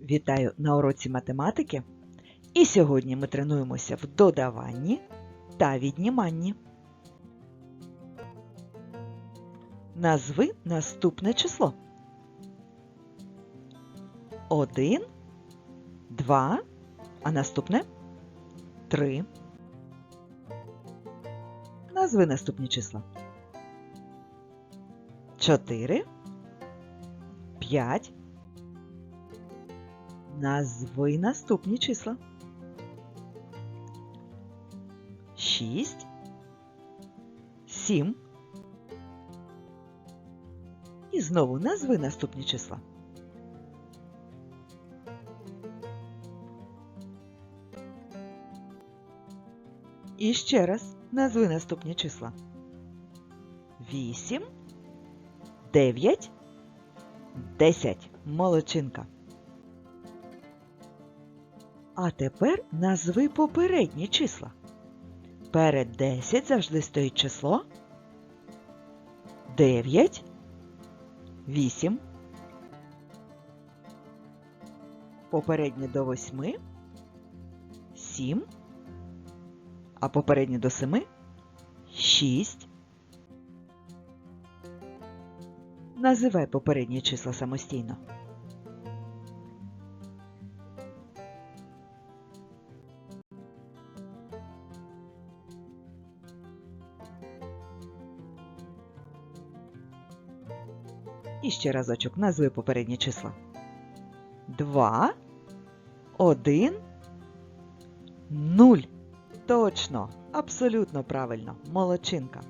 Вітаю на уроці математики. І сьогодні ми тренуємося в додаванні та відніманні. Назви наступне число. 1, 2, а наступне 3. Назви наступні числа. 4, 5, Назви наступні числа. 6, 7. І знову назви наступні числа. І ще раз назви наступні числа. 8, 9, 10. Молодчинка. А тепер назви попередні числа. Перед 10 завжди стоїть число 9, 8. Попереднє до 8, 7, а попереднє до 7 6. Називай попередні числа самостійно. Ще разочок назви попередні числа. 2, 1, 0. Точно, абсолютно правильно. Молодчинка.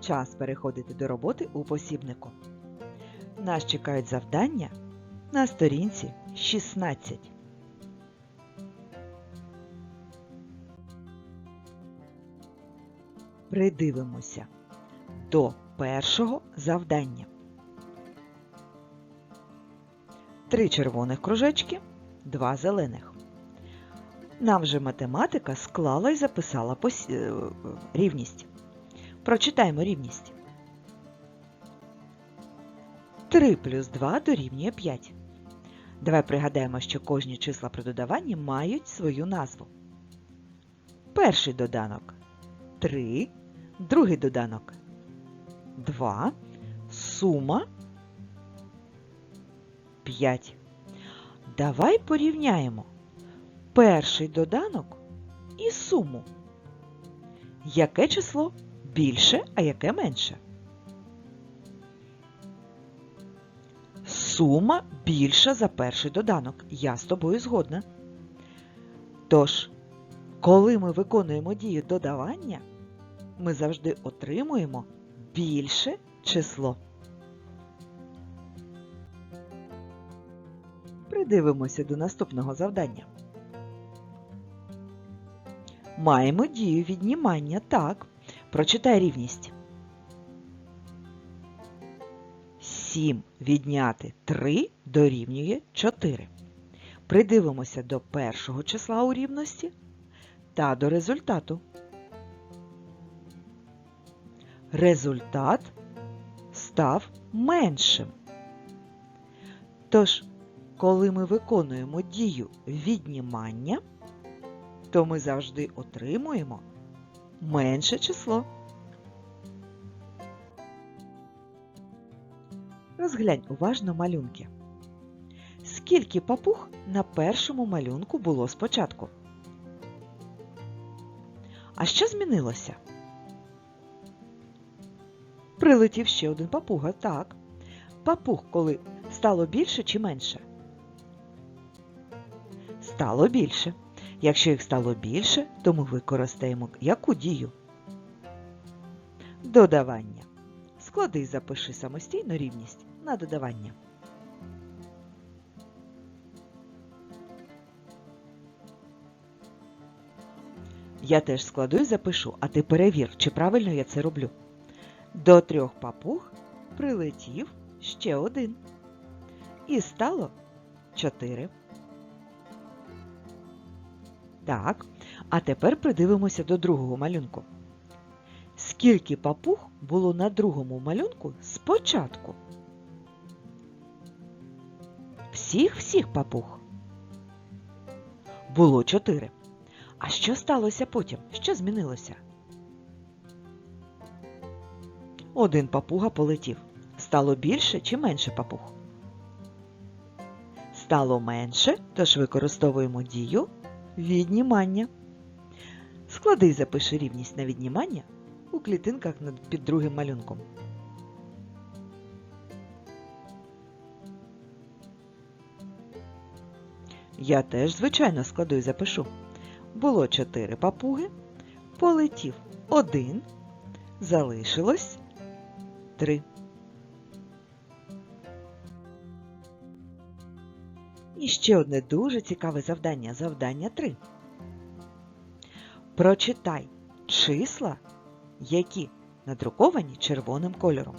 Час переходити до роботи у посібнику. Нас чекають завдання на сторінці 16. Придивимося до першого завдання. Три червоних кружечки, два зелених. Нам же математика склала і записала пос... е, рівність. Прочитаємо рівність. 3 плюс 2 дорівнює 5. Давай пригадаємо, що кожні числа при додаванні мають свою назву. Перший доданок 3, другий доданок 2, сума 5. Давай порівняємо перший доданок і суму. Яке число більше, а яке менше? Сума більша за перший доданок. Я з тобою згодна. Тож, коли ми виконуємо дію додавання, ми завжди отримуємо більше число. Придивимося до наступного завдання. Маємо дію віднімання. Так. Прочитай рівність. 7 відняти 3 дорівнює 4. Придивимося до першого числа у рівності та до результату. Результат став меншим. Тож, коли ми виконуємо дію віднімання, то ми завжди отримуємо менше число. Розглянь уважно малюнки. Скільки папуг на першому малюнку було спочатку? А що змінилося? Прилетів ще один папуга, так. Папуг, коли стало більше чи менше? Стало більше. Якщо їх стало більше, то ми використаємо яку дію? Додавання. Склади і запиши самостійно рівність на додавання. Я теж складу і запишу, а ти перевір, чи правильно я це роблю. До трьох папуг прилетів ще один. І стало чотири. Так, а тепер придивимося до другого малюнку. Скільки папуг було на другому малюнку спочатку? Всіх-всіх папуг. Було чотири. А що сталося потім? Що змінилося? Один папуга полетів. Стало більше чи менше папуг? Стало менше, тож використовуємо дію віднімання. Склади і запиши рівність на віднімання у клітинках під другим малюнком. Я теж, звичайно, складу і запишу. Було чотири папуги, полетів один, залишилось три. І ще одне дуже цікаве завдання. Завдання 3. Прочитай числа, які надруковані червоним кольором.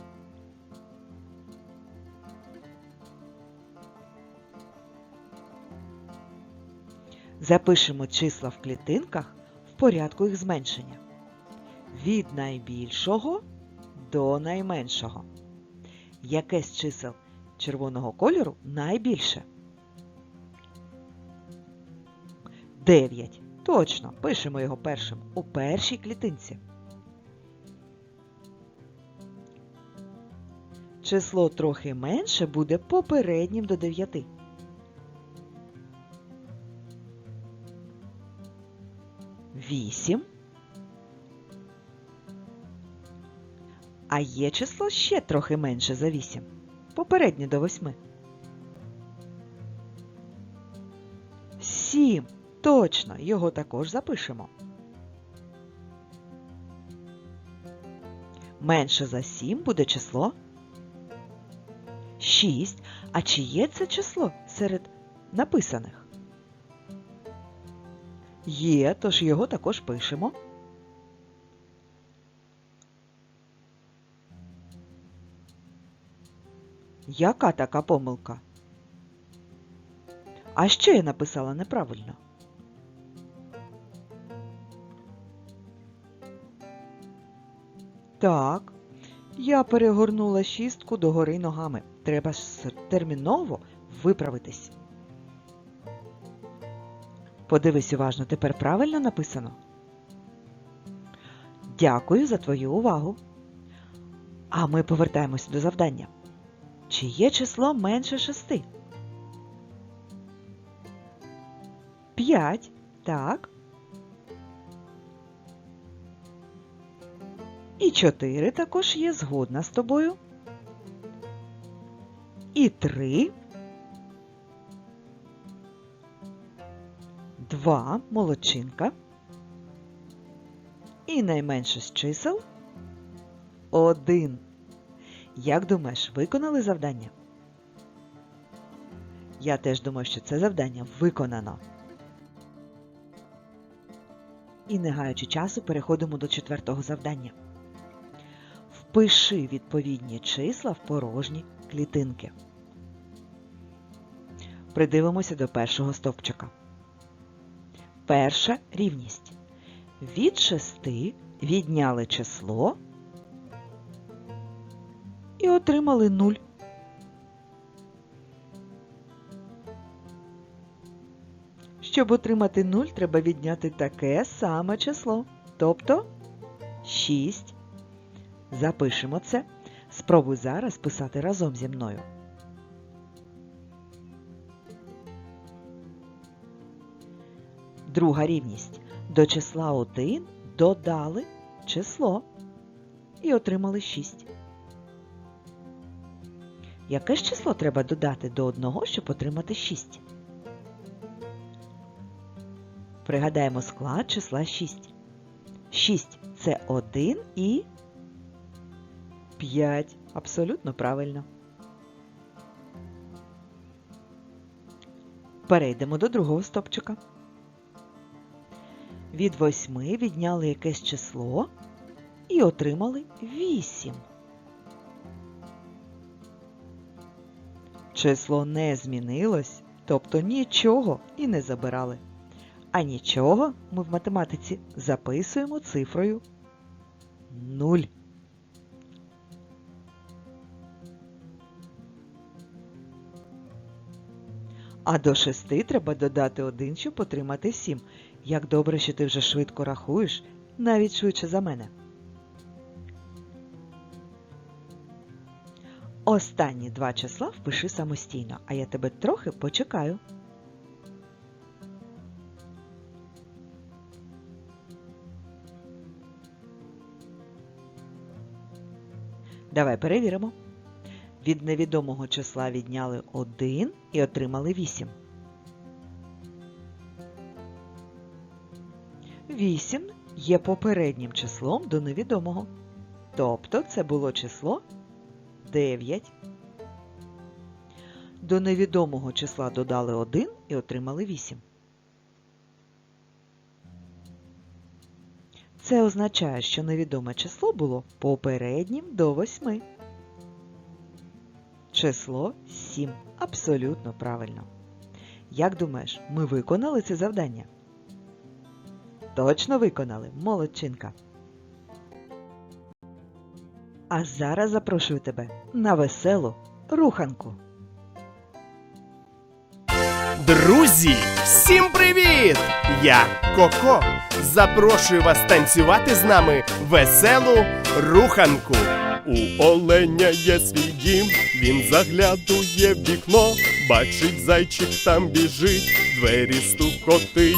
Запишемо числа в клітинках в порядку їх зменшення. Від найбільшого до найменшого. Яке з чисел червоного кольору найбільше? 9. Точно, пишемо його першим у першій клітинці. Число трохи менше буде попереднім до 9. Вісім. А є число ще трохи менше за 8. Попереднє до 8. 7. Точно, його також запишемо. Менше за 7 буде число 6. А чи є це число серед написаних? Є, тож його також пишемо. Яка така помилка? А що я написала неправильно? Так, я перегорнула шістку догори ногами. Треба ж терміново виправитись. Подивись уважно, тепер правильно написано? Дякую за твою увагу. А ми повертаємося до завдання. Чи є число менше шести? П'ять. Так. І чотири також є згодна з тобою. І три. Два. Молодчинка. І найменше з чисел. Один. Як думаєш, виконали завдання? Я теж думаю, що це завдання виконано. І не гаючи часу, переходимо до четвертого завдання. Впиши відповідні числа в порожні клітинки. Придивимося до першого стовпчика. Перша рівність. Від шести відняли число і отримали 0. Щоб отримати 0, треба відняти таке саме число, тобто 6. Запишемо це. Спробуй зараз писати разом зі мною. Друга рівність. До числа 1 додали число і отримали 6. Яке ж число треба додати до 1, щоб отримати 6? Пригадаємо склад числа 6. 6 це 1 і 5. Абсолютно правильно. Перейдемо до другого стопчика. Від 8 відняли якесь число і отримали 8. Число не змінилось, тобто нічого і не забирали. А нічого ми в математиці записуємо цифрою нуль. А до шести треба додати один, щоб отримати сім. Як добре, що ти вже швидко рахуєш, навіть швидше за мене. Останні два числа впиши самостійно, а я тебе трохи почекаю. Давай перевіримо. Від невідомого числа відняли 1 і отримали 8. 8 є попереднім числом до невідомого. Тобто це було число 9. До невідомого числа додали 1 і отримали 8. Це означає, що невідоме число було попереднім до 8. Число 7. Абсолютно правильно. Як думаєш, ми виконали це завдання? Точно виконали, молодчинка. А зараз запрошую тебе на веселу руханку. Друзі, всім привіт! Я Коко. Запрошую вас танцювати з нами веселу руханку. У оленя є свій дім, він заглядує в вікно, бачить зайчик там біжить, двері стукотить.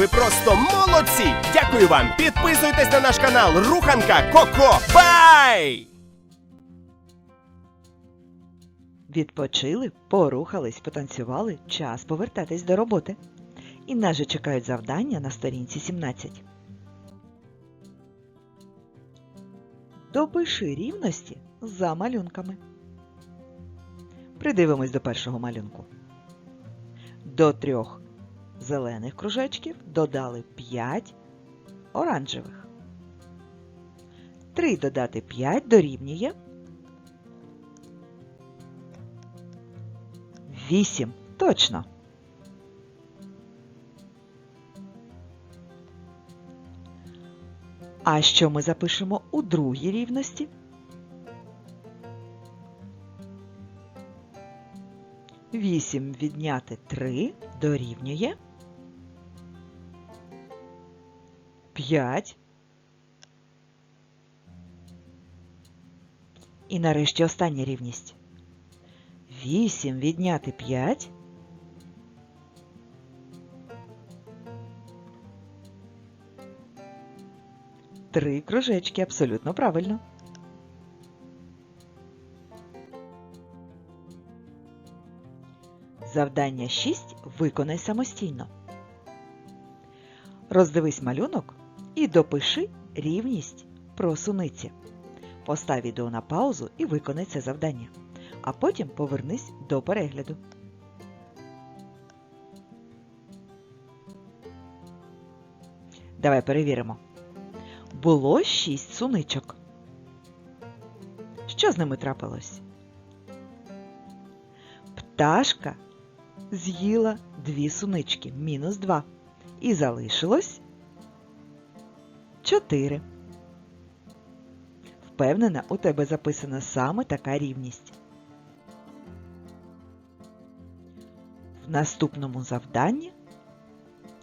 ви просто молодці! Дякую вам! Підписуйтесь на наш канал Руханка Коко. Бай! Відпочили, порухались, потанцювали, час повертатись до роботи. І нас же чекають завдання на сторінці 17. Допиши рівності за малюнками. Придивимось до першого малюнку. До трьох зелених кружечків додали 5 оранжевих. 3 додати 5 дорівнює 8. Точно. А що ми запишемо у другій рівності? Вісім відняти 3 дорівнює 5. І нарешті остання рівність. 8 відняти 5. Три кружечки, абсолютно правильно. Завдання 6 виконай самостійно. Роздивись малюнок і допиши рівність про суниці. Постав відео на паузу і виконай це завдання. А потім повернись до перегляду. Давай перевіримо. Було шість суничок. Що з ними трапилось? Пташка з'їла дві сунички, мінус два. І залишилось чотири. Впевнена, у тебе записана саме така рівність. В наступному завданні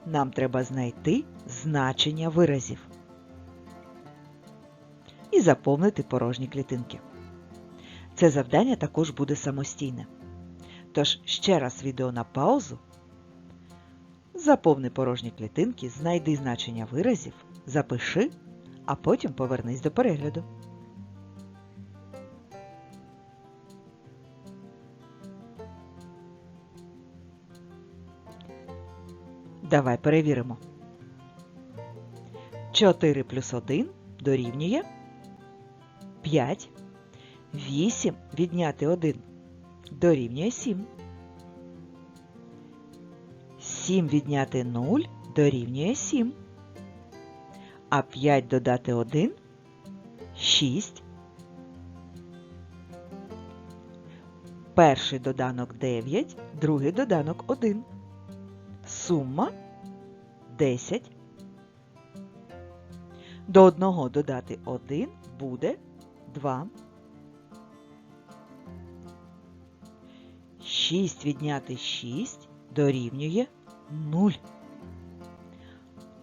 нам треба знайти значення виразів і заповнити порожні клітинки. Це завдання також буде самостійне. Тож ще раз відео на паузу. Заповни порожні клітинки, знайди значення виразів, запиши, а потім повернись до перегляду. Давай перевіримо. 4 плюс 1 дорівнює 5. 8 відняти 1 дорівнює 7. 7 відняти 0 дорівнює 7. А 5 додати 1 6. Перший доданок 9, другий доданок 1. Сума 10. До 1 додати 1 буде 2. 6 відняти 6 дорівнює 0.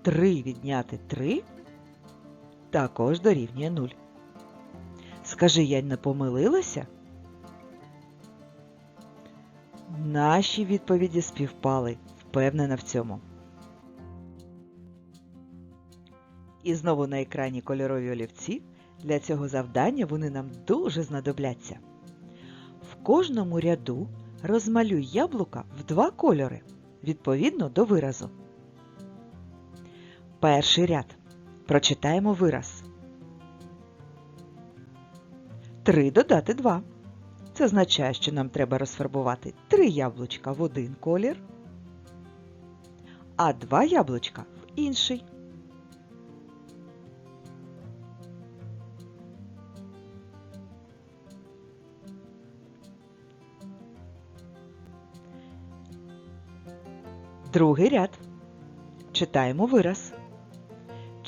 3 відняти 3 також дорівнює 0. Скажи, я не помилилася? Наші відповіді співпали, впевнена в цьому. І знову на екрані кольорові олівці. Для цього завдання вони нам дуже знадобляться. В кожному ряду розмалюй яблука в два кольори відповідно до виразу. Перший ряд. Прочитаємо вираз. 3 додати 2. Це означає, що нам треба розфарбувати 3 яблучка в один колір, а 2 яблучка в інший. Другий ряд. Читаємо вираз.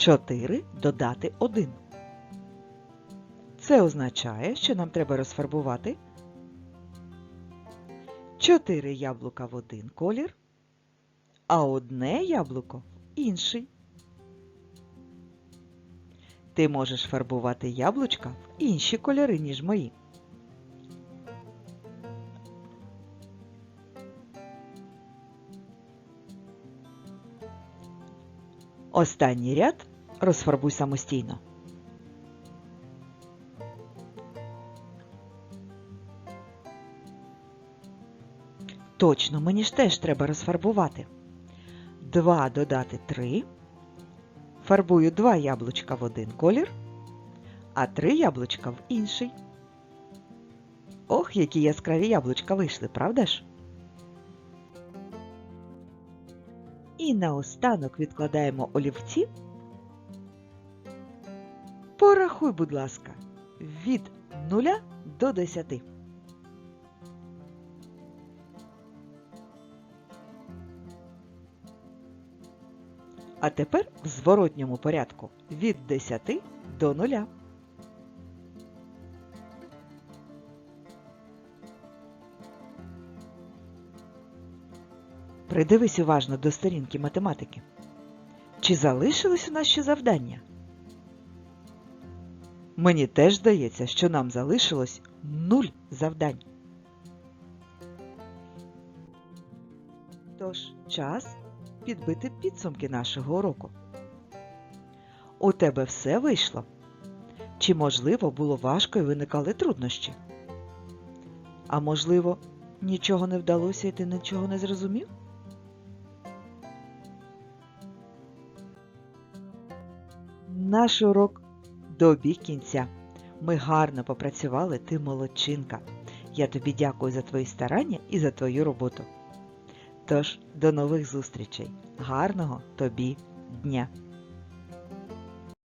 4 додати 1. Це означає, що нам треба розфарбувати 4 яблука в один колір, а одне яблуко в інший. Ти можеш фарбувати яблучка в інші кольори, ніж мої. Останній ряд розфарбуй самостійно. Точно, мені ж теж треба розфарбувати. 2 додати 3. Фарбую 2 яблучка в один колір, а 3 яблучка в інший. Ох, які яскраві яблучка вийшли, правда ж? І наостанок відкладаємо олівці. Порахуй, будь ласка, від 0 до 10. А тепер в зворотньому порядку від 10 до 0. Придивись уважно до сторінки математики. Чи залишилось у нас ще завдання? Мені теж здається, що нам залишилось нуль завдань. Тож час підбити підсумки нашого уроку. У тебе все вийшло? Чи, можливо, було важко і виникали труднощі? А можливо, нічого не вдалося і ти нічого не зрозумів? Наш урок добіг кінця. Ми гарно попрацювали, ти молодчинка. Я тобі дякую за твої старання і за твою роботу. Тож, до нових зустрічей. Гарного тобі дня!